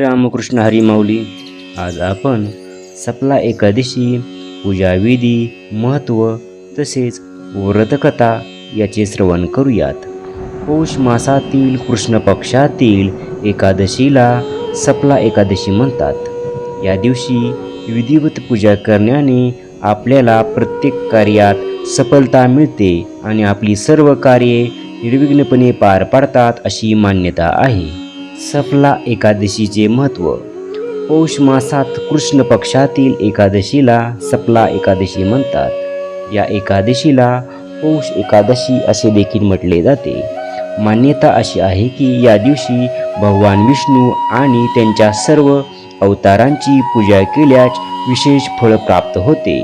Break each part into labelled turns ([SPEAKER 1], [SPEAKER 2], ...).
[SPEAKER 1] रामकृष्ण हरी माऊली आज आपण सपला एकादशी पूजाविधी महत्त्व तसेच व्रतकथा याचे श्रवण करूयात. पौष मासातील कृष्ण पक्षातील एकादशीला सपला एकादशी म्हणतात. या दिवशी विधिवत पूजा करण्याने आपल्याला प्रत्येक कार्यात सफलता मिळते आणि आपली सर्व कार्ये निर्विघ्नपणे पार पाडतात अशी मान्यता आहे. सफला एकादशीचे महत्त्व पौष मासात कृष्ण पक्षातील एकादशीला सफला एकादशी म्हणतात. या एकादशीला पौष एकादशी असे देखील म्हटले जाते. मान्यता अशी आहे की या दिवशी भगवान विष्णू आणि त्यांच्या सर्व अवतारांची पूजा केल्यास विशेष फळ प्राप्त होते.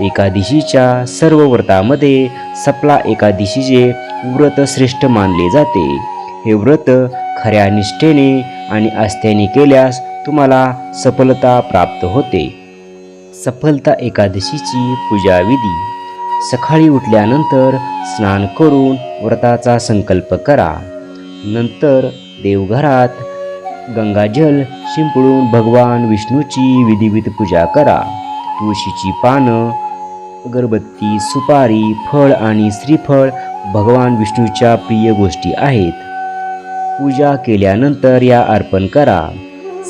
[SPEAKER 1] एकादशीच्या सर्व व्रतामध्ये सपला एकादशीचे व्रत श्रेष्ठ मानले जाते. हे व्रत खऱ्या निष्ठेने आणि आस्थेने केल्यास तुम्हाला सफलता प्राप्त होते. सफलता एकादशीची पूजाविधी. सकाळी उठल्यानंतर स्नान करून व्रताचा संकल्प करा. नंतर देवघरात गंगाजल शिंपडून भगवान विष्णूची विधिविध पूजा करा. तुळशीची पानं अगरबत्ती सुपारी फळ आणि श्रीफळ भगवान विष्णूच्या प्रिय गोष्टी आहेत. पूजा केल्यानंतर या अर्पण करा.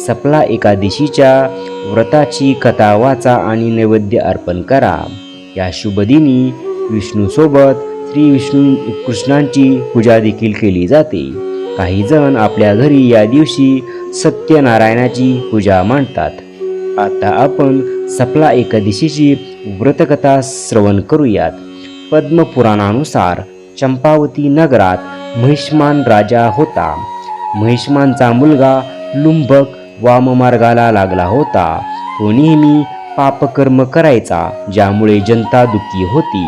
[SPEAKER 1] सपला एकादशीच्या व्रताची कथा वाचा आणि नैवेद्य अर्पण करा. या शुभदिनी विष्णूसोबत श्री विष्णू कृष्णांची पूजा देखील केली जाते. काही जण आपल्या घरी या दिवशी सत्यनारायणाची पूजा मांडतात. आता आपण सपला एकादशीची व्रतकथा श्रवण करूयात. पद्मपुराणानुसार चंपावती नगरात महिष्मान राजा होता. महिष्मानचा मुलगा लुंबक वाममार्गाला लागला होता. तो नेहमी पापकर्म करायचा ज्यामुळे जनता दुःखी होती.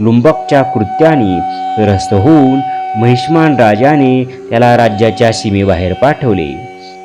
[SPEAKER 1] लुंबकच्या कृत्याने ग्रस्त होऊन महिष्मान राजाने त्याला राज्याच्या सीमेबाहेर पाठवले.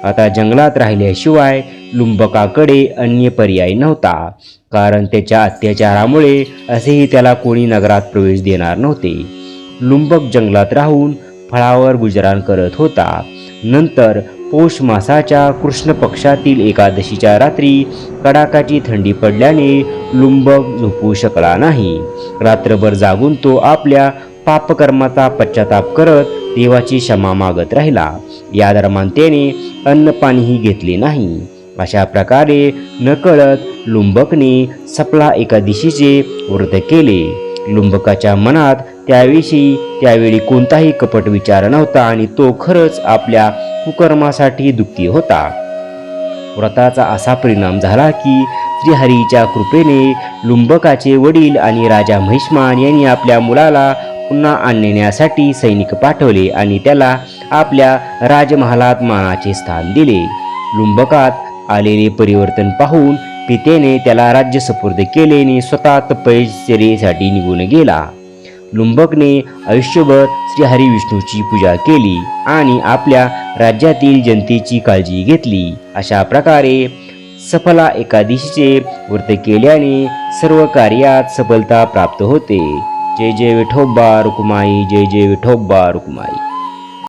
[SPEAKER 1] आता जंगलात राहिल्याशिवाय लुंबकाकडे अन्य पर्याय नव्हता कारण त्याच्या अत्याचारामुळे असेही त्याला कोणी नगरात प्रवेश देणार नव्हते. लुंबक जंगलात राहून फळावर गुजराण करत होता. नंतर पौष मासाच्या कृष्ण पक्षातील एकादशीच्या रात्री कडाकाची थंडी पडल्याने लुंबक झोपू शकला नाही. रात्रभर जागून तो आपल्या पापकर्माचा पश्चाताप करत देवाची क्षमा मागत राहिला. या दरम्यान त्याने अन्नपाणीही घेतले नाही. अशा प्रकारे नकळत लुंबकने सपला एकादशीचे व्रत केले. लुंबकाच्या मनात त्याविषयी त्यावेळी कोणताही कपट विचार नव्हता आणि तो खरंच आपल्या कुकर्मासाठी दुःखी होता. व्रताचा असा परिणाम झाला की श्रीहरीच्या कृपेने लुंबकाचे वडील आणि राजा महिष्मान यांनी आपल्या मुलाला पुन्हा आणण्यासाठी सैनिक पाठवले आणि त्याला आपल्या राजमहालात मानाचे स्थान दिले. लुंबकात आलेले परिवर्तन पाहून पितेने त्याला राज्य सुपूर्द केले आणि स्वतः तपश्चर्येसाठी निघून गेला. लुंबकने आयुष्यभर श्रीहरी विष्णूची पूजा केली आणि आपल्या राज्यातील जनतेची काळजी घेतली. अशा प्रकारे सफला एकादशीचे व्रत केल्याने सर्व कार्यात सफलता प्राप्त होते. जय जय विठोबा रुकुमाई जय जय विठोबा रुकुमाई.